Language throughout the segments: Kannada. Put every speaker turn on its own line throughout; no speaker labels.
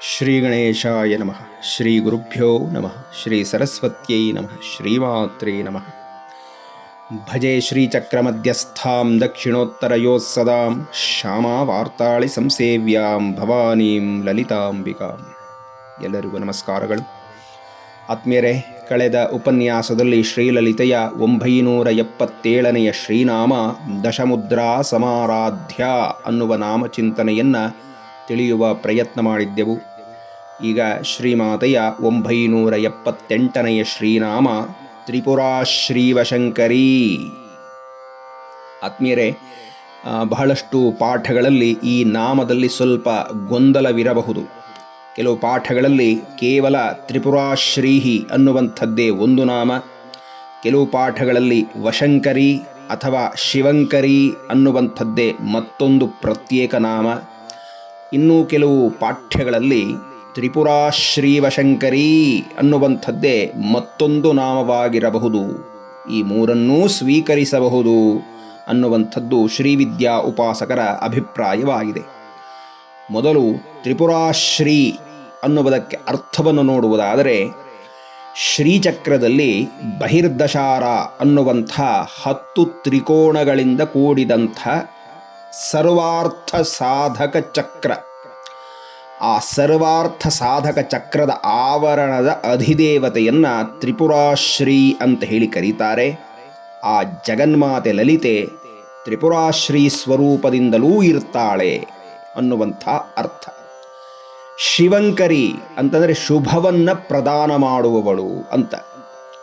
ಶ್ರೀ ಗಣೇಶಾಯ ನಮಃ. ಶ್ರೀ ಗುರುಭ್ಯೋ ನಮಃ. ಶ್ರೀ ಸರಸ್ವತ್ಯೈ ನಮಃ. ಶ್ರೀಮಾತ್ರೇ ನಮಃ. ಭಜೆ ಶ್ರೀಚಕ್ರಮಧ್ಯಸ್ಥಾಂ ದಕ್ಷಿಣೋತ್ತರಯೋಃ ಸದಾಂ ಶ್ಯಾಮಾವಾರ್ತಾಳಿ ಸಂಸೇವ್ಯಾಂ ಭವಾನೀಂ ಲಲಿತಾಂಬಿಕಾಂ. ಎಲ್ಲರಿಗೂ ನಮಸ್ಕಾರಗಳು. ಆತ್ಮೀಯರೇ, ಕಳೆದ ಉಪನ್ಯಾಸದಲ್ಲಿ ಶ್ರೀಲಲಿತೆಯ ಒಂಬೈನೂರ ಎಪ್ಪತ್ತೇಳನೆಯ ಶ್ರೀನಾಮ ದಶಮುದ್ರಾ ಸಮಾರಾಧ್ಯ ಅನ್ನುವ ನಾಮಚಿಂತನೆಯನ್ನು ತಿಳಿಯುವ ಪ್ರಯತ್ನ ಮಾಡಿದ್ದೆವು. ಈಗ ಶ್ರೀಮಾತೆಯ ಒಂಬೈನೂರ ಎಪ್ಪತ್ತೆಂಟನೆಯ ಶ್ರೀನಾಮ ತ್ರಿಪುರಾ ಶ್ರೀವಶಂಕರಿ ಆತ್ಮೀಯರೇ ಬಹಳಷ್ಟು ಪಾಠಗಳಲ್ಲಿ ಈ ನಾಮದಲ್ಲಿ ಸ್ವಲ್ಪ ಗೊಂದಲವಿರಬಹುದು. ಕೆಲವು ಪಾಠಗಳಲ್ಲಿ ಕೇವಲ ತ್ರಿಪುರಾಶ್ರೀಹಿ ಅನ್ನುವಂಥದ್ದೇ ಒಂದು ನಾಮ. ಕೆಲವು ಪಾಠಗಳಲ್ಲಿ ವಶಂಕರಿ ಅಥವಾ ಶಿವಂಕರಿ ಅನ್ನುವಂಥದ್ದೇ ಮತ್ತೊಂದು ಪ್ರತ್ಯೇಕ ನಾಮ. ಇನ್ನು ಕೆಲವು ಪಾಠ್ಯಗಳಲ್ಲಿ ತ್ರಿಪುರಾ ಶ್ರೀವಶಂಕರಿ ಅನ್ನುವಂಥದ್ದೇ ಮತ್ತೊಂದು ನಾಮವಾಗಿರಬಹುದು. ಈ ಮೂರನ್ನೂ ಸ್ವೀಕರಿಸಬಹುದು ಅನ್ನುವಂಥದ್ದು ಶ್ರೀವಿದ್ಯಾ ಉಪಾಸಕರ ಅಭಿಪ್ರಾಯವಾಗಿದೆ. ಮೊದಲು ತ್ರಿಪುರಾಶ್ರೀ ಅನ್ನುವುದಕ್ಕೆ ಅರ್ಥವನ್ನು ನೋಡುವುದಾದರೆ, ಶ್ರೀಚಕ್ರದಲ್ಲಿ ಬಹಿರ್ದಶಾರ ಅನ್ನುವಂಥ ಹತ್ತು ತ್ರಿಕೋಣಗಳಿಂದ ಕೂಡಿದಂಥ ಸರ್ವಾರ್ಥ ಸಾಧಕ ಚಕ್ರ ಆ ಸರ್ವಾರ್ಥ ಸಾಧಕ ಚಕ್ರದ ಆವರಣದ ಅಧಿದೇವತೆಯನ್ನ ತ್ರಿಪುರಾಶ್ರೀ ಅಂತ ಹೇಳಿ ಕರೀತಾರೆ. ಆ ಜಗನ್ಮಾತೆ ಲಲಿತೆ ತ್ರಿಪುರಾಶ್ರೀ ಸ್ವರೂಪದಿಂದಲೂ ಇರ್ತಾಳೆ ಅನ್ನುವಂಥ ಅರ್ಥ. ಶಿವಂಕರಿ ಅಂತಂದರೆ ಶುಭವನ್ನ ಪ್ರದಾನ ಮಾಡುವವಳು ಅಂತ.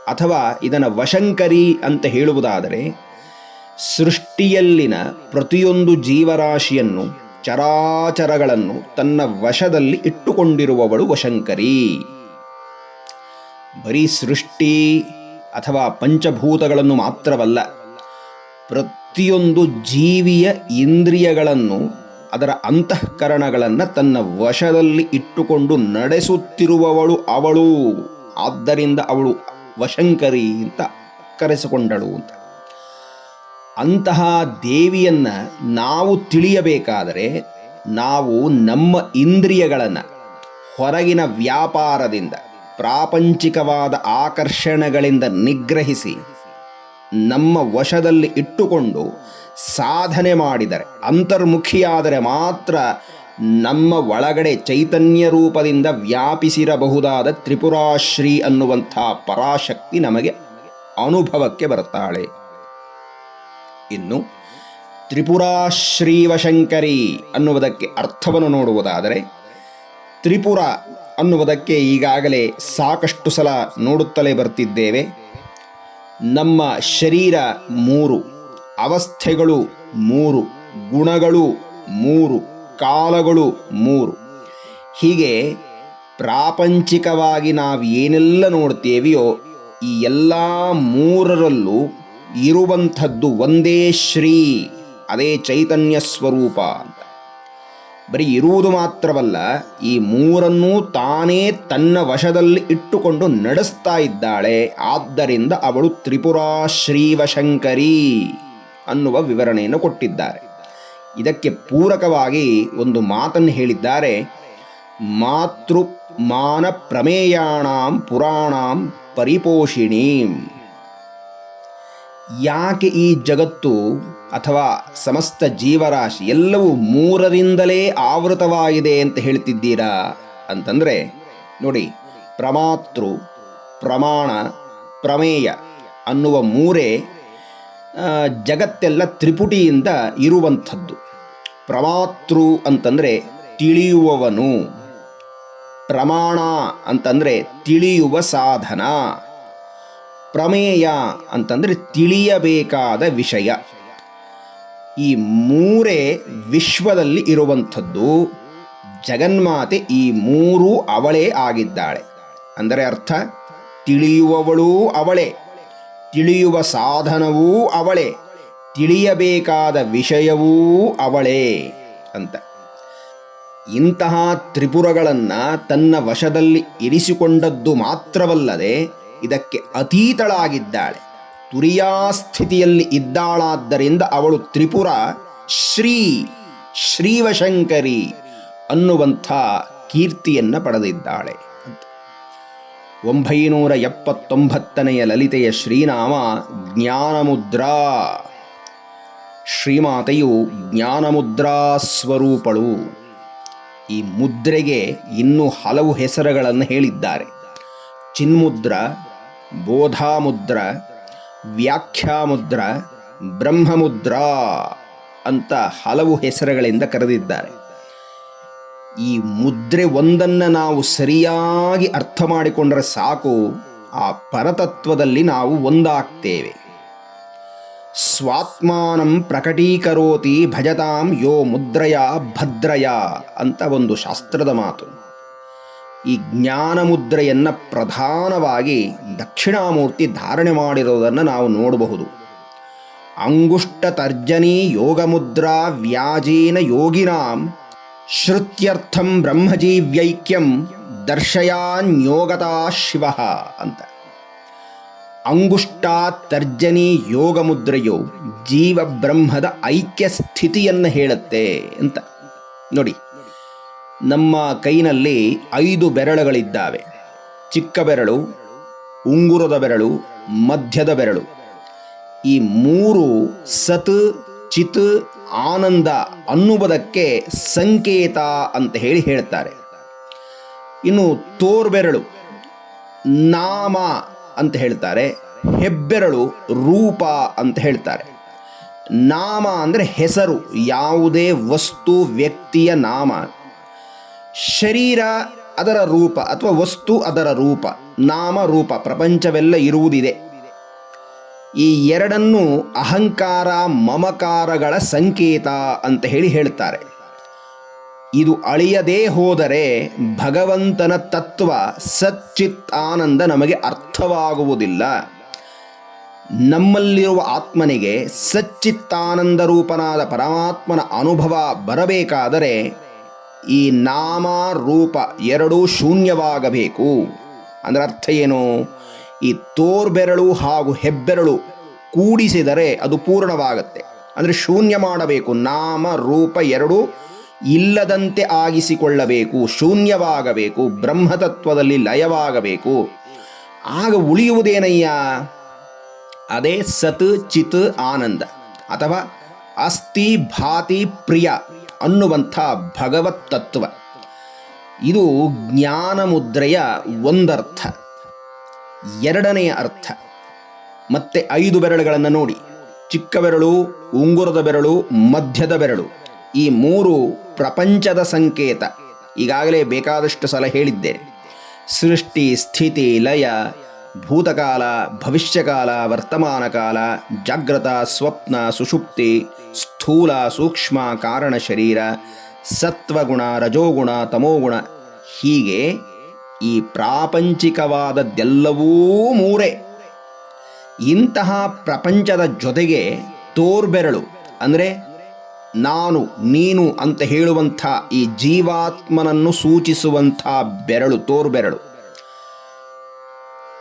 ಅಥವಾ ಇದನ್ನು ವಶಂಕರಿ ಅಂತ ಹೇಳುವುದಾದರೆ ಸೃಷ್ಟಿಯಲ್ಲಿನ ಪ್ರತಿಯೊಂದು ಜೀವರಾಶಿಯನ್ನು ಚರಾಚರಗಳನ್ನು ತನ್ನ ವಶದಲ್ಲಿ ಇಟ್ಟುಕೊಂಡಿರುವವಳು ವಶಂಕರಿ. ಬರೀ ಸೃಷ್ಟಿ ಅಥವಾ ಪಂಚಭೂತಗಳನ್ನು ಮಾತ್ರವಲ್ಲ, ಪ್ರತಿಯೊಂದು ಜೀವಿಯ ಇಂದ್ರಿಯಗಳನ್ನು ಅದರ ಅಂತಃಕರಣಗಳನ್ನು ತನ್ನ ವಶದಲ್ಲಿ ಇಟ್ಟುಕೊಂಡು ನಡೆಸುತ್ತಿರುವವಳು ಅವಳು. ಆದ್ದರಿಂದ ಅವಳು ವಶಂಕರಿ ಅಂತ ಕರೆಸಿಕೊಂಡಳು ಅಂತ. ಅಂತಹ ದೇವಿಯನ್ನ ನಾವು ತಿಳಿಯಬೇಕಾದರೆ ನಾವು ನಮ್ಮ ಇಂದ್ರಿಯಗಳನ್ನು ಹೊರಗಿನ ವ್ಯಾಪಾರದಿಂದ, ಪ್ರಾಪಂಚಿಕವಾದ ಆಕರ್ಷಣೆಗಳಿಂದ ನಿಗ್ರಹಿಸಿ ನಮ್ಮ ವಶದಲ್ಲಿ ಇಟ್ಟುಕೊಂಡು ಸಾಧನೆ ಮಾಡಿದರೆ, ಅಂತರ್ಮುಖಿಯಾದರೆ ಮಾತ್ರ ನಮ್ಮ ಒಳಗಡೆ ಚೈತನ್ಯ ರೂಪದಿಂದ ವ್ಯಾಪಿಸಿರಬಹುದಾದ ತ್ರಿಪುರಾಶ್ರೀ ಅನ್ನುವಂಥ ಪರಾಶಕ್ತಿ ನಮಗೆ ಅನುಭವಕ್ಕೆ ಬರ್ತಾಳೆ. ಇನ್ನು ತ್ರಿಪುರಾ ಶ್ರೀವಶಂಕರಿ ಅನ್ನುವುದಕ್ಕೆ ಅರ್ಥವನ್ನು ನೋಡುವುದಾದರೆ, ತ್ರಿಪುರ ಅನ್ನುವುದಕ್ಕೆ ಈಗಾಗಲೇ ಸಾಕಷ್ಟು ಸಲ ನೋಡುತ್ತಲೇ ಬರ್ತಿದ್ದೇವೆ. ನಮ್ಮ ಶರೀರ ಮೂರು, ಅವಸ್ಥೆಗಳು ಮೂರು, ಗುಣಗಳು ಮೂರು, ಕಾಲಗಳು ಮೂರು. ಹೀಗೆ ಪ್ರಾಪಂಚಿಕವಾಗಿ ನಾವು ಏನೆಲ್ಲ ನೋಡ್ತೇವೆಯೋ ಈ ಎಲ್ಲ ಮೂರರಲ್ಲೂ ಇರುವಂಥದ್ದು ಒಂದೇ ಶ್ರೀ, ಅದೇ ಚೈತನ್ಯ ಸ್ವರೂಪ ಅಂತ. ಬರೀ ಇರುವುದು ಮಾತ್ರವಲ್ಲ, ಈ ಮೂರನ್ನೂ ತಾನೇ ತನ್ನ ವಶದಲ್ಲಿ ಇಟ್ಟುಕೊಂಡು ನಡೆಸ್ತಾ ಇದ್ದಾಳೆ. ಆದ್ದರಿಂದ ಅವಳು ತ್ರಿಪುರಾ ಶ್ರೀವಶಂಕರಿ ಅನ್ನುವ ವಿವರಣೆಯನ್ನು ಕೊಟ್ಟಿದ್ದಾರೆ. ಇದಕ್ಕೆ ಪೂರಕವಾಗಿ ಒಂದು ಮಾತನ್ನು ಹೇಳಿದ್ದಾರೆ. ಮಾತೃ ಮಾನ ಪ್ರಮೇಯಾಣಾಂ ಪುರಾಣಾಂ ಪರಿಪೋಷಿಣೀಂ. ಯಾಕೆ ಈ ಜಗತ್ತು ಅಥವಾ ಸಮಸ್ತ ಜೀವರಾಶಿ ಎಲ್ಲವೂ ಮೂರರಿಂದಲೇ ಆವೃತವಾಗಿದೆ ಅಂತ ಹೇಳ್ತಿದ್ದೀರಾ ಅಂತಂದರೆ, ನೋಡಿ, ಪ್ರಮಾತೃ, ಪ್ರಮಾಣ, ಪ್ರಮೇಯ ಅನ್ನುವ ಮೂರೇ ಜಗತ್ತೆಲ್ಲ ತ್ರಿಪುಟಿಯಿಂದ ಇರುವಂಥದ್ದು. ಪ್ರಮಾತೃ ಅಂತಂದರೆ ತಿಳಿಯುವವನು. ಪ್ರಮಾಣ ಅಂತಂದರೆ ತಿಳಿಯುವ ಸಾಧನ. ಪ್ರಮೇಯ ಅಂತಂದರೆ ತಿಳಿಯಬೇಕಾದ ವಿಷಯ. ಈ ಮೂರೇ ವಿಶ್ವದಲ್ಲಿ ಇರುವಂಥದ್ದು. ಜಗನ್ಮಾತೆ ಈ ಮೂರೂ ಅವಳೇ ಆಗಿದ್ದಾಳೆ. ಅಂದರೆ ಅರ್ಥ, ತಿಳಿಯುವವಳೂ ಅವಳೇ, ತಿಳಿಯುವ ಸಾಧನವೂ ಅವಳೇ, ತಿಳಿಯಬೇಕಾದ ವಿಷಯವೂ ಅವಳೇ ಅಂತ. ಇಂತಹ ತ್ರಿಪುರಗಳನ್ನು ತನ್ನ ವಶದಲ್ಲಿ ಇರಿಸಿಕೊಂಡದ್ದು ಮಾತ್ರವಲ್ಲದೆ ಇದಕ್ಕೆ ಅತೀತಳಾಗಿದ್ದಾಳೆ. ತುರಿಯಾ ಸ್ಥಿತಿಯಲ್ಲಿ ಇದ್ದಾಳಾದ್ದರಿಂದ ಅವಳು ತ್ರಿಪುರ ಶ್ರೀ ಶ್ರೀವಶಂಕರಿ ಅನ್ನುವಂಥ ಕೀರ್ತಿಯನ್ನು ಪಡೆದಿದ್ದಾಳೆ ಒಂಬೈನೂರ ಎಪ್ಪತ್ತೊಂಬತ್ತನೆಯ ಲಲಿತೆಯ ಶ್ರೀನಾಮ ಜ್ಞಾನಮುದ್ರಾ. ಶ್ರೀಮಾತೆಯು ಜ್ಞಾನಮುದ್ರಾ ಸ್ವರೂಪಳು. ಈ ಮುದ್ರೆಗೆ ಇನ್ನೂ ಹಲವು ಹೆಸರುಗಳನ್ನು ಹೇಳಿದ್ದಾರೆ. ಚಿನ್ಮುದ್ರ ಬೋಧಾಮುದ್ರ, ವ್ಯಾಖ್ಯಾಮುದ್ರ, ಬ್ರಹ್ಮಮುದ್ರ ಅಂತ ಹಲವು ಹೆಸರುಗಳಿಂದ ಕರೆದಿದ್ದಾರೆ. ಈ ಮುದ್ರೆ ಒಂದನ್ನು ನಾವು ಸರಿಯಾಗಿ ಅರ್ಥ ಮಾಡಿಕೊಂಡರೆ ಸಾಕು, ಆ ಪರತತ್ವದಲ್ಲಿ ನಾವು ಒಂದಾಗ್ತೇವೆ. ಸ್ವಾತ್ಮಾನಂ ಪ್ರಕಟೀಕರೋತಿ ಭಜತಾಂ ಯೋ ಮುದ್ರಯ ಭದ್ರಯ ಅಂತ ಒಂದು ಶಾಸ್ತ್ರದ ಮಾತು. ಈ ಜ್ಞಾನ ಮುದ್ರೆಯನ್ನು ಪ್ರಧಾನವಾಗಿ ದಕ್ಷಿಣಾಮೂರ್ತಿ ಧಾರಣೆ ಮಾಡಿರೋದನ್ನು ನಾವು ನೋಡಬಹುದು. ಅಂಗುಷ್ಟ ತರ್ಜನಿ ಯೋಗಮುದ್ರಾ ವ್ಯಾಜೇನ ಯೋಗಿನಾಂ ಶ್ರುತ್ಯರ್ಥಂ ಬ್ರಹ್ಮಜೀವ್ಯೈಕ್ಯಂ ದರ್ಶಯಾನ್ಯೋಗತಾ ಶಿವ ಅಂತ. ಅಂಗುಷ್ಟ ತರ್ಜನಿ ಯೋಗ ಮುದ್ರೆಯು ಜೀವ ಬ್ರಹ್ಮದ ಐಕ್ಯ ಸ್ಥಿತಿಯನ್ನು ಹೇಳುತ್ತೆ ಅಂತ. ನೋಡಿ ನಮ್ಮ ಕೈನಲ್ಲಿ ಐದು ಬೆರಳುಗಳಿದ್ದಾವೆ. ಚಿಕ್ಕ ಬೆರಳು, ಉಂಗುರದ ಬೆರಳು, ಮಧ್ಯದ ಬೆರಳು. ಈ ಮೂರು ಸತ್, ಚಿತ್, ಆನಂದ ಅನ್ನುವುದಕ್ಕೆ ಸಂಕೇತ ಅಂತ ಹೇಳಿ ಹೇಳ್ತಾರೆ. ಇನ್ನು ತೋರ್ಬೆರಳು ನಾಮ ಅಂತ ಹೇಳ್ತಾರೆ. ಹೆಬ್ಬೆರಳು, ರೂಪ ಅಂತ ಹೇಳ್ತಾರೆ. ನಾಮ ಅಂದರೆ ಹೆಸರು, ಯಾವುದೇ ವಸ್ತು, ವ್ಯಕ್ತಿಯ ನಾಮ. ಶರೀರ ಅದರ ರೂಪ ಅಥವಾ ವಸ್ತು ಅದರ ರೂಪ, ನಾಮ ರೂಪ, ಪ್ರಪಂಚವೆಲ್ಲ ಇರುವುದಿದೆ. ಈ ಎರಡನ್ನು ಅಹಂಕಾರ, ಮಮಕಾರಗಳ ಸಂಕೇತ ಅಂತ ಹೇಳಿ ಹೇಳ್ತಾರೆ. ಇದು ಅಳಿಯದೇ ಹೋದರೆ ಭಗವಂತನ ತತ್ವ ಸಚ್ಚಿತ್ ಆನಂದ ನಮಗೆ ಅರ್ಥವಾಗುವುದಿಲ್ಲ. ನಮ್ಮಲ್ಲಿರುವ ಆತ್ಮನಿಗೆ ಸಚ್ಚಿತ್ತಾನಂದ ರೂಪನಾದ ಪರಮಾತ್ಮನ ಅನುಭವ ಬರಬೇಕಾದರೆ ಈ ನಾಮ ರೂಪ ಎರಡೂ ಶೂನ್ಯವಾಗಬೇಕು. ಅದರ ಅರ್ಥ ಏನು? ಈ ತೋರ್ಬೆರಳು ಹಾಗೂ ಹೆಬ್ಬೆರಳು ಕೂಡಿಸಿದರೆ ಅದು ಪೂರ್ಣವಾಗುತ್ತೆ. ಅಂದರೆ ಶೂನ್ಯ ಮಾಡಬೇಕು. ನಾಮ ರೂಪ ಎರಡೂ ಇಲ್ಲದಂತೆ ಆಗಿಸಿಕೊಳ್ಳಬೇಕು, ಶೂನ್ಯವಾಗಬೇಕು, ಬ್ರಹ್ಮತತ್ವದಲ್ಲಿ ಲಯವಾಗಬೇಕು. ಆಗ ಉಳಿಯುವುದೇನಯ್ಯ? ಅದೇ ಸತ್ ಚಿತ್ ಆನಂದ ಅಥವಾ ಅಸ್ಥಿ ಭಾತಿ ಪ್ರಿಯ. ಅನ್ನುವಂಥ ಭಗವತ್ ತತ್ವ. ಇದು ಜ್ಞಾನ ಮುದ್ರೆಯ ಒಂದರ್ಥ. ಎರಡನೆಯ ಅರ್ಥ. ಮತ್ತೆ ಐದು ಬೆರಳುಗಳನ್ನು ನೋಡಿ. ಚಿಕ್ಕ ಬೆರಳು, ಉಂಗುರದ ಬೆರಳು, ಮಧ್ಯದ ಬೆರಳು. ಈ ಮೂರು ಪ್ರಪಂಚದ ಸಂಕೇತ. ಈಗಾಗಲೇ ಬೇಕಾದಷ್ಟು ಸಲ ಹೇಳಿದ್ದೇನೆ. ಸೃಷ್ಟಿ, ಸ್ಥಿತಿ, ಲಯ ಭೂತಕಾಲ, ಭವಿಷ್ಯಕಾಲ ವರ್ತಮಾನ ಕಾಲ ಜಾಗ್ರತ, ಸ್ವಪ್ನ, ಸುಷುಪ್ತಿ, ಸ್ಥೂಲ, ಸೂಕ್ಷ್ಮ, ಕಾರಣ ಶರೀರ, ಸತ್ವಗುಣ, ರಜೋಗುಣ, ತಮೋಗುಣ ಹೀಗೆ ಈ ಪ್ರಾಪಂಚಿಕವಾದದ್ದೆಲ್ಲವೂ ಮೂರೇ. ಇಂತಹ ಪ್ರಪಂಚದ ಜೊತೆಗೆ ತೋರ್ಬೆರಳು ಅಂದರೆ ನಾನು, ನೀನು ಅಂತ ಹೇಳುವಂಥ ಈ ಜೀವಾತ್ಮನನ್ನು ಸೂಚಿಸುವಂಥ ಬೆರಳು, ತೋರ್ಬೆರಳು.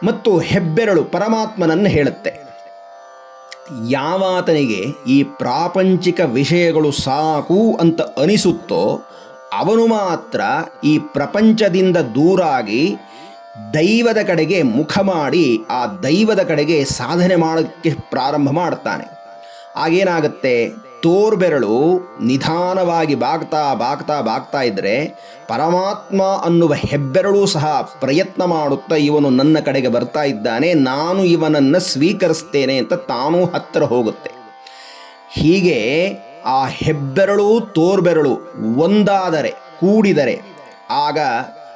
ಮತ್ತು ಹೆಬ್ಬೆರಳು ಪರಮಾತ್ಮನನ್ನು ಹೇಳುತ್ತೆ. ಯಾವಾತನಿಗೆ ಈ ಪ್ರಾಪಂಚಿಕ ವಿಷಯಗಳು ಸಾಕು ಅಂತ ಅನಿಸುತ್ತೋ, ಅವನು ಮಾತ್ರ ಈ ಪ್ರಪಂಚದಿಂದ ದೂರಾಗಿ ದೈವದ ಕಡೆಗೆ ಮುಖ ಮಾಡಿ ಆ ದೈವದ ಕಡೆಗೆ ಸಾಧನೆ ಮಾಡೋಕ್ಕೆ ಪ್ರಾರಂಭ ಮಾಡ್ತಾನೆ. ಆಗೇನಾಗುತ್ತೆ ತೋರ್ಬೆರಳು ನಿಧಾನವಾಗಿ ಬಾಗ್ತಾ ಬಾಗ್ತಾ ಬಾಗ್ತಾ ಇದ್ದರೆ ಪರಮಾತ್ಮ ಅನ್ನುವ ಹೆಬ್ಬೆರಳು ಸಹ ಪ್ರಯತ್ನ ಮಾಡುತ್ತಾ ಇವನು ನನ್ನ ಕಡೆಗೆ ಬರ್ತಾ ಇದ್ದಾನೆ, ನಾನು ಇವನನ್ನು ಸ್ವೀಕರಿಸ್ತೇನೆ ಅಂತ ತಾನೂ ಹತ್ತಿರ ಹೋಗುತ್ತೆ. ಹೀಗೆ ಆ ಹೆಬ್ಬೆರಳು ತೋರ್ಬೆರಳು ಒಂದಾದರೆ, ಕೂಡಿದರೆ, ಆಗ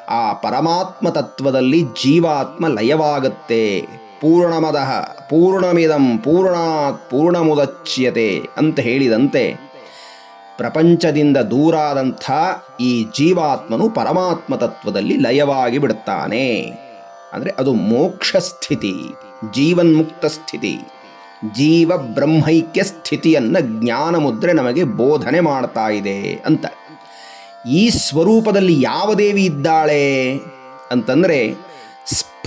ಆ ಪರಮಾತ್ಮ ತತ್ವದಲ್ಲಿ ಜೀವಾತ್ಮ ಲಯವಾಗುತ್ತೆ. ಪೂರ್ಣಮದಃ, ಪೂರ್ಣಮಿದಂ ಪೂರ್ಣಾತ್ ಪೂರ್ಣಮುದಚ್ಯತೆ ಅಂತ ಹೇಳಿದಂತೆ ಪ್ರಪಂಚದಿಂದ ದೂರಾದಂಥ ಈ ಜೀವಾತ್ಮನು ಪರಮಾತ್ಮ ತತ್ವದಲ್ಲಿ ಲಯವಾಗಿ ಬಿಡುತ್ತಾನೆ. ಅಂದರೆ ಅದು ಮೋಕ್ಷ ಸ್ಥಿತಿ ಜೀವನ್ಮುಕ್ತ ಸ್ಥಿತಿ ಜೀವ ಬ್ರಹ್ಮೈಕ್ಯ ಸ್ಥಿತಿಯನ್ನು ಜ್ಞಾನ ಮುದ್ರೆ ನಮಗೆ ಬೋಧನೆ ಮಾಡ್ತಾ ಇದೆ ಅಂತ. ಈ ಸ್ವರೂಪದಲ್ಲಿ ಯಾವ ದೇವಿ ಇದ್ದಾಳೆ ಅಂತಂದರೆ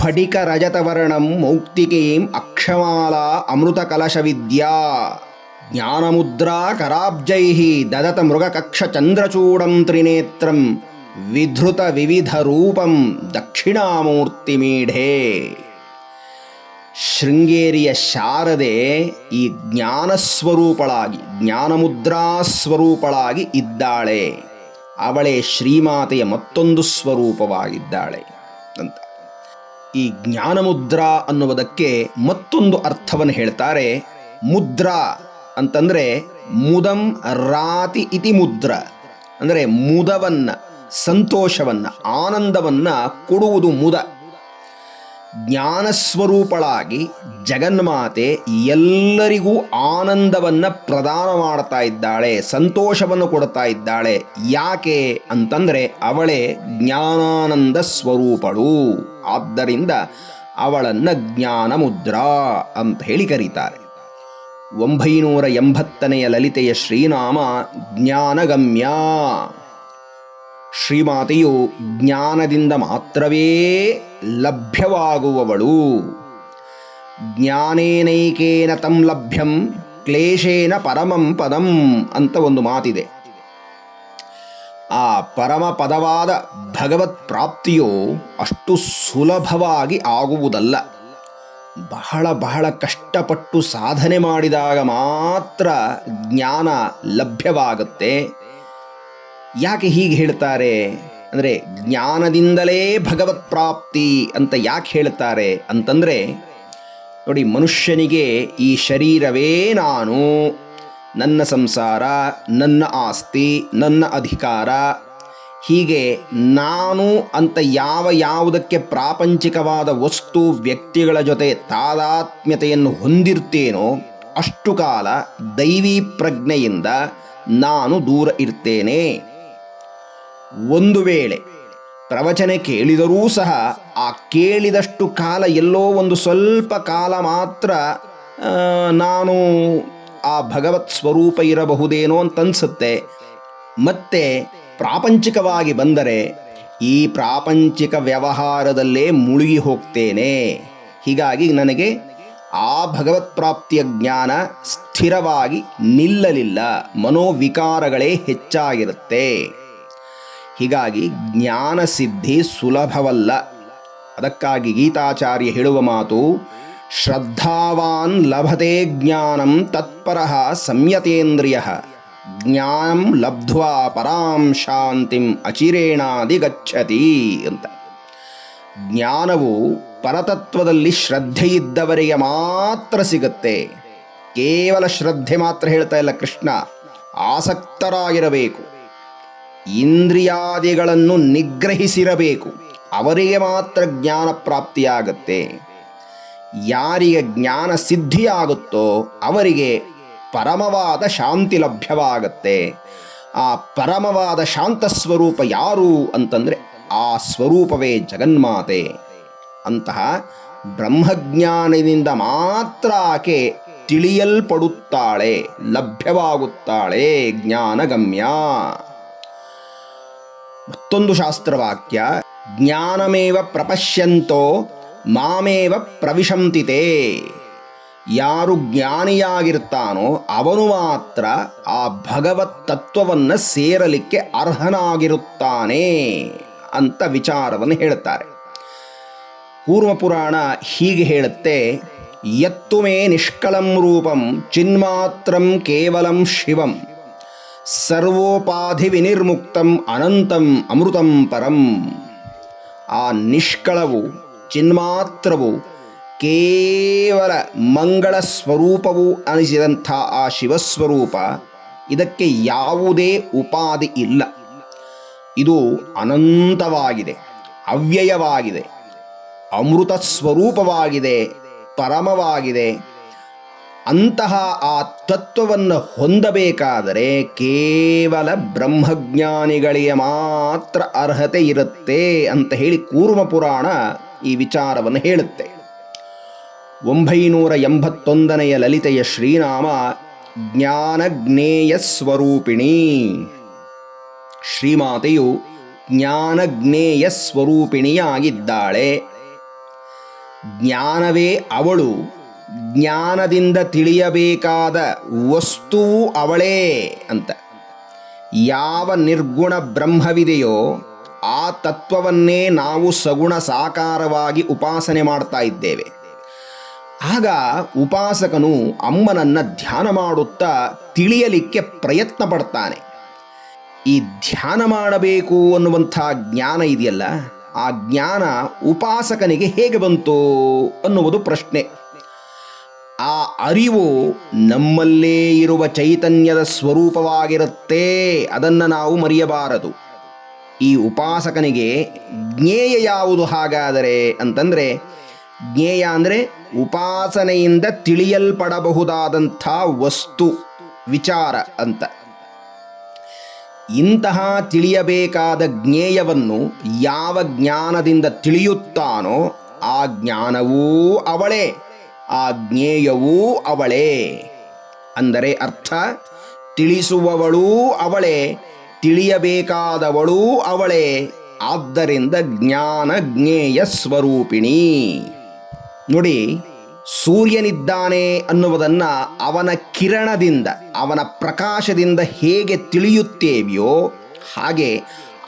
ಸ್ಫಟಿಕ ರಜತವರ್ಣಂ ಮೌಕ್ತಿಕೀಂ ಅಕ್ಷಮಾಲಾ ಅಮೃತ ಕಲಶ ವಿದ್ಯಾ ಜ್ಞಾನಮುದ್ರಾ ಕರಾಬ್ಜೈ ದದತ ಮೃಗಕಕ್ಷ ಚಂದ್ರಚೂಡಂ ತ್ರಿನೇತ್ರಂ ವಿಧೃತ ವಿವಿಧ ರೂಪಂ ದಕ್ಷಿಣಾಮೂರ್ತಿ ಮೀಢೆ. ಶೃಂಗೇರಿಯ ಶಾರದೆ ಈ ಜ್ಞಾನಸ್ವರೂಪಳಾಗಿ, ಜ್ಞಾನಮುದ್ರಾ ಸ್ವರೂಪಳಾಗಿ ಇದ್ದಾಳೆ. ಅವಳೇ ಶ್ರೀಮಾತೆಯ ಮತ್ತೊಂದು ಸ್ವರೂಪವಾಗಿದ್ದಾಳೆ ಅಂತ. ಈ ಜ್ಞಾನಮುದ್ರಾ ಅನ್ನುವುದಕ್ಕೆ ಮತ್ತೊಂದು ಅರ್ಥವನ್ನು ಹೇಳ್ತಾರೆ ಮುದ್ರಾ ಅಂತಂದ್ರೆ ಮುದಂ ರಾತಿ ಇತಿ ಮುದ್ರ. ಅಂದರೆ ಮುದವನ್ನು, ಸಂತೋಷವನ್ನ, ಆನಂದವನ್ನ ಕೊಡುವುದು ಮುದ. ಜ್ಞಾನಸ್ವರೂಪಳಾಗಿ ಜಗನ್ಮಾತೆ ಎಲ್ಲರಿಗೂ ಆನಂದವನ್ನು ಪ್ರದಾನ ಮಾಡ್ತಾ ಇದ್ದಾಳೆ, ಸಂತೋಷವನ್ನು ಕೊಡ್ತಾ ಇದ್ದಾಳೆ. ಯಾಕೆ ಅಂತಂದರೆ ಅವಳೇ ಜ್ಞಾನಾನಂದ ಸ್ವರೂಪಳು. ಆದ್ದರಿಂದ ಅವಳನ್ನು ಜ್ಞಾನ ಮುದ್ರಾ ಅಂತ ಹೇಳಿ ಕರೀತಾರೆ. ಒಂಬೈನೂರ ಎಂಬತ್ತನೆಯ ಲಲಿತೆಯ ಶ್ರೀನಾಮ ಜ್ಞಾನಗಮ್ಯ. ಶ್ರೀಮಾತೆಯು ಜ್ಞಾನದಿಂದ ಮಾತ್ರವೇ ಲಭ್ಯವಾಗುವವಳು. ಜ್ಞಾನೇನೈಕೇನ ತಂ ಲಭ್ಯಂ, ಕ್ಲೇಶೇನ ಪರಮಂ ಪದಂ ಅಂತ ಒಂದು ಮಾತಿದೆ. ಆ ಪರಮ ಪದವಾದ ಭಗವತ್ ಪ್ರಾಪ್ತಿಯು ಅಷ್ಟು ಸುಲಭವಾಗಿ ಆಗುವುದಲ್ಲ. ಬಹಳ ಬಹಳ ಕಷ್ಟಪಟ್ಟು ಸಾಧನೆ ಮಾಡಿದಾಗ ಮಾತ್ರ ಜ್ಞಾನ ಲಭ್ಯವಾಗುತ್ತೆ. ಯಾಕೆ ಹೀಗೆ ಹೇಳ್ತಾರೆ? ಅಂದರೆ ಜ್ಞಾನದಿಂದಲೇ ಭಗವತ್ ಪ್ರಾಪ್ತಿ ಅಂತ ಯಾಕೆ ಹೇಳ್ತಾರೆ ಅಂತಂದರೆ, ನೋಡಿ ಮನುಷ್ಯನಿಗೆ ಈ ಶರೀರವೇ ನಾನು, ನನ್ನ ಸಂಸಾರ, ನನ್ನ ಆಸ್ತಿ, ನನ್ನ ಅಧಿಕಾರ, ಹೀಗೆ ನಾನು ಅಂತ ಯಾವ ಯಾವುದಕ್ಕೆ ಪ್ರಾಪಂಚಿಕವಾದ ವಸ್ತು ವ್ಯಕ್ತಿಗಳ ಜೊತೆ ತಾದಾತ್ಮ್ಯತೆಯನ್ನು ಹೊಂದಿರ್ತೇನೋ, ಅಷ್ಟು ಕಾಲ ದೈವಿ ಪ್ರಜ್ಞೆಯಿಂದ ನಾನು ದೂರ ಇರ್ತೇನೆ. ಒಂದು ವೇಳೆ ಪ್ರವಚನ ಕೇಳಿದರೂ ಸಹ ಆ ಕೇಳಿದಷ್ಟು ಕಾಲ ಎಲ್ಲೋ ಒಂದು ಸ್ವಲ್ಪ ಕಾಲ ಮಾತ್ರ ನಾನು ಆ ಭಗವತ್ ಸ್ವರೂಪ ಇರಬಹುದೇನೋ ಅಂತ ಅನ್ಸುತ್ತೆ ಮತ್ತೆ ಪ್ರಾಪಂಚಿಕವಾಗಿ ಬಂದರೆ ಈ ಪ್ರಾಪಂಚಿಕ ವ್ಯವಹಾರದಲ್ಲೇ ಮುಳುಗಿ ಹೋಗ್ತೇನೆ. ಹೀಗಾಗಿ ನನಗೆ ಆ ಭಗವತ್ ಪ್ರಾಪ್ತಿಯ ಜ್ಞಾನ ಸ್ಥಿರವಾಗಿ ನಿಲ್ಲಲಿಲ್ಲ. ಮನೋವಿಕಾರಗಳೇ ಹೆಚ್ಚಾಗಿರುತ್ತೆ. ಹೀಗಾಗಿ ಜ್ಞಾನ ಸಿದ್ಧಿ ಸುಲಭವಲ್ಲ. ಅದಕ್ಕಾಗಿ ಗೀತಾಚಾರ್ಯ ಹೇಳುವ ಮಾತು, ಶ್ರದ್ಧಾವಾನ್ ಲಭತೆ ಜ್ಞಾನಂ ತತ್ಪರಃ ಸಂಯತೇಂದ್ರಿಯ, ಜ್ಞಾನಂ ಲಬ್ಧ್ವಾ ಪರಾಂ ಶಾಂತಿಂ ಅಚಿರೇಣಾದಿಗಚ್ಚತಿ ಅಂತ. ಜ್ಞಾನವು ಪರತತ್ವದಲ್ಲಿ ಶ್ರದ್ಧೆ ಇದ್ದವರಿಗೆ ಮಾತ್ರ ಸಿಗುತ್ತೆ. ಕೇವಲ ಶ್ರದ್ಧೆ ಮಾತ್ರ ಹೇಳ್ತಾ ಇಲ್ಲ ಕೃಷ್ಣ, ಆಸಕ್ತರಾಗಿರಬೇಕು. ಇಂದ್ರಿಯಾದಿಗಳನ್ನು ನಿಗ್ರಹಿಸಿರಬೇಕು. ಅವರಿಗೆ ಮಾತ್ರ ಜ್ಞಾನ ಪ್ರಾಪ್ತಿಯಾಗತ್ತೆ. ಯಾರಿಗೆ ಜ್ಞಾನ ಸಿದ್ಧಿಯಾಗುತ್ತೋ ಅವರಿಗೆ ಪರಮವಾದ ಶಾಂತಿ ಲಭ್ಯವಾಗತ್ತೆ. ಆ ಪರಮವಾದ ಶಾಂತ ಸ್ವರೂಪ ಯಾರು ಅಂತಂದ್ರೆ ಆ ಸ್ವರೂಪವೇ ಜಗನ್ಮಾತೆ. ಅಂತಹ ಬ್ರಹ್ಮಜ್ಞಾನದಿಂದ ಮಾತ್ರ ಆಕೆ ತಿಳಿಯಲ್ಪಡುತ್ತಾಳೆ, ಲಭ್ಯವಾಗುತ್ತಾಳೆ ಜ್ಞಾನಗಮ್ಯ. ಮತ್ತೊಂದು ಶಾಸ್ತ್ರವಾಕ್ಯ, ಜ್ಞಾನಮೇವ ಪ್ರಪಶ್ಯಂತೋ, ಮಾಮೇವ ಪ್ರವಿಶಂತಿತೆ ಯಾರು ಜ್ಞಾನಿಯಾಗಿರ್ತಾನೋ ಅವನು ಮಾತ್ರ ಆ ಭಗವತ್ ತತ್ವವನ್ನು ಸೇರಲಿಕ್ಕೆ ಅರ್ಹನಾಗಿರುತ್ತಾನೆ ಅಂತ ವಿಚಾರವನ್ನು ಹೇಳುತ್ತಾರೆ ಪೂರ್ವ ಪುರಾಣ ಹೀಗೆ ಹೇಳುತ್ತೆ ಯತ್ತು ಮೇ ನಿಷ್ಕಳಂ ರೂಪಂ ಚಿನ್ಮಾತ್ರಂ ಕೇವಲಂ ಶಿವಂ ಸರ್ವೋಪಾಧಿ ವಿನಿರ್ಮುಕ್ತಂ ಅನಂತಂ ಅಮೃತಂ ಪರಂ. ಆ ನಿಷ್ಕಳವು, ಚಿನ್ಮಾತ್ರವು ಕೇವಲ ಮಂಗಳ ಸ್ವರೂಪವು ಅನಿಸಿದಂಥ ಆ ಶಿವಸ್ವರೂಪ ಇದಕ್ಕೆ ಯಾವುದೇ ಉಪಾಧಿ ಇಲ್ಲ. ಇದು ಅನಂತವಾಗಿದೆ, ಅವ್ಯಯವಾಗಿದೆ, ಅಮೃತ ಸ್ವರೂಪವಾಗಿದೆ, ಪರಮವಾಗಿದೆ ಅಂತಹ ಆ ತತ್ವವನ್ನು ಹೊಂದಬೇಕಾದರೆ ಕೇವಲ ಬ್ರಹ್ಮಜ್ಞಾನಿಗಳಿಗೆ ಮಾತ್ರ ಅರ್ಹತೆ ಇರುತ್ತೆ ಅಂತ ಹೇಳಿ ಕೂರ್ಮ ಪುರಾಣ ಈ ವಿಚಾರವನ್ನು ಹೇಳುತ್ತೆ. ಒಂಬೈನೂರ ಎಂಬತ್ತೊಂದನೆಯ ಲಲಿತೆಯ ಶ್ರೀನಾಮ ಜ್ಞಾನಜ್ಞೇಯ ಸ್ವರೂಪಿಣಿ. ಶ್ರೀಮಾತೆಯು ಜ್ಞಾನಜ್ಞೇಯ ಸ್ವರೂಪಿಣಿಯಾಗಿದ್ದಾಳೆ. ಜ್ಞಾನವೇ ಅವಳು. ಜ್ಞಾನದಿಂದ ತಿಳಿಯಬೇಕಾದ ವಸ್ತುವು ಅವಳೇ ಅಂತ. ಯಾವ ನಿರ್ಗುಣ ಬ್ರಹ್ಮವಿದೆಯೋ ಆ ತತ್ವವನ್ನೇ ನಾವು ಸಗುಣ ಸಾಕಾರವಾಗಿ ಉಪಾಸನೆ ಮಾಡ್ತಾ ಇದ್ದೇವೆ. ಆಗ ಉಪಾಸಕನು ಅಮ್ಮನನ್ನ ಧ್ಯಾನ ಮಾಡುತ್ತಾ ತಿಳಿಯಲಿಕ್ಕೆ ಪ್ರಯತ್ನ ಪಡ್ತಾನೆ. ಈ ಧ್ಯಾನ ಮಾಡಬೇಕು ಅನ್ನುವಂಥ ಜ್ಞಾನ ಇದೆಯಲ್ಲ, ಆ ಜ್ಞಾನ ಉಪಾಸಕನಿಗೆ ಹೇಗೆ ಬಂತು ಅನ್ನುವುದು ಪ್ರಶ್ನೆ. ಆ ಅರಿವು ನಮ್ಮಲ್ಲೇ ಇರುವ ಚೈತನ್ಯದ ಸ್ವರೂಪವಾಗಿರುತ್ತೆ, ಅದನ್ನು ನಾವು ಮರೆಯಬಾರದು. ಈ ಉಪಾಸಕನಿಗೆ ಜ್ಞೇಯ ಯಾವುದು ಹಾಗಾದರೆ ಅಂತಂದರೆ, ಜ್ಞೇಯ ಅಂದರೆ ಉಪಾಸನೆಯಿಂದ ತಿಳಿಯಲ್ಪಡಬಹುದಾದಂಥ ವಸ್ತು, ವಿಚಾರ ಅಂತ. ಇಂತಹ ತಿಳಿಯಬೇಕಾದ ಜ್ಞೇಯವನ್ನು ಯಾವ ಜ್ಞಾನದಿಂದ ತಿಳಿಯುತ್ತಾನೋ ಆ ಜ್ಞಾನವೂ ಅವಳೇ. ಆ ಜ್ಞೇಯವೂ ಅವಳೇ. ಅಂದರೆ ಅರ್ಥ, ತಿಳಿಸುವವಳೂ ಅವಳೇ, ತಿಳಿಯಬೇಕಾದವಳೂ ಅವಳೇ. ಆದ್ದರಿಂದ ಜ್ಞಾನ ಜ್ಞೇಯ ಸ್ವರೂಪಿಣಿ. ನೋಡಿ, ಸೂರ್ಯನಿದ್ದಾನೆ ಅನ್ನುವುದನ್ನು ಅವನ ಕಿರಣದಿಂದ, ಅವನ ಪ್ರಕಾಶದಿಂದ ಹೇಗೆ ತಿಳಿಯುತ್ತೇವೆಯೋ ಹಾಗೆ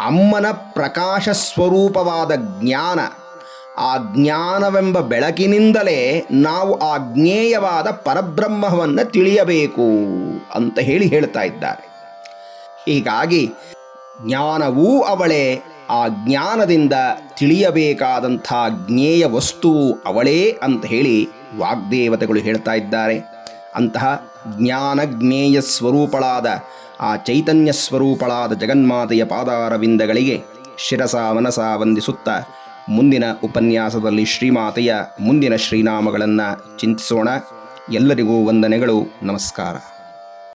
ಅಮ್ಮನ ಪ್ರಕಾಶ ಸ್ವರೂಪವಾದ ಜ್ಞಾನ ಆ ಜ್ಞಾನವೆಂಬ ಬೆಳಕಿನಿಂದಲೇ ನಾವು ಆ ಜ್ಞೇಯವಾದ ಪರಬ್ರಹ್ಮವನ್ನು ತಿಳಿಯಬೇಕು ಅಂತ ಹೇಳಿ ಹೇಳ್ತಾ ಇದ್ದಾರೆ. ಹೀಗಾಗಿ ಜ್ಞಾನವೂ ಅವಳೇ, ಆ ಜ್ಞಾನದಿಂದ ತಿಳಿಯಬೇಕಾದಂಥ ಜ್ಞೇಯ ವಸ್ತು ಅವಳೇ ಅಂತ ಹೇಳಿ ವಾಗ್ದೇವತೆಗಳು ಹೇಳ್ತಾ ಇದ್ದಾರೆ. ಅಂತಹ ಜ್ಞಾನ ಜ್ಞೇಯ ಸ್ವರೂಪಳಾದ, ಆ ಚೈತನ್ಯ ಸ್ವರೂಪಳಾದ ಜಗನ್ಮಾತೆಯ ಪಾದಾರವಿಂದಗಳಿಗೆ ಶಿರಸ ಮನಸ ವಂದಿಸುತ್ತಾ ಮುಂದಿನ ಉಪನ್ಯಾಸದಲ್ಲಿ ಶ್ರೀಮಾತೆಯ ಮುಂದಿನ ಶ್ರೀನಾಮಗಳನ್ನು ಚಿಂತಿಸೋಣ. ಎಲ್ಲರಿಗೂ ವಂದನೆಗಳು. ನಮಸ್ಕಾರ.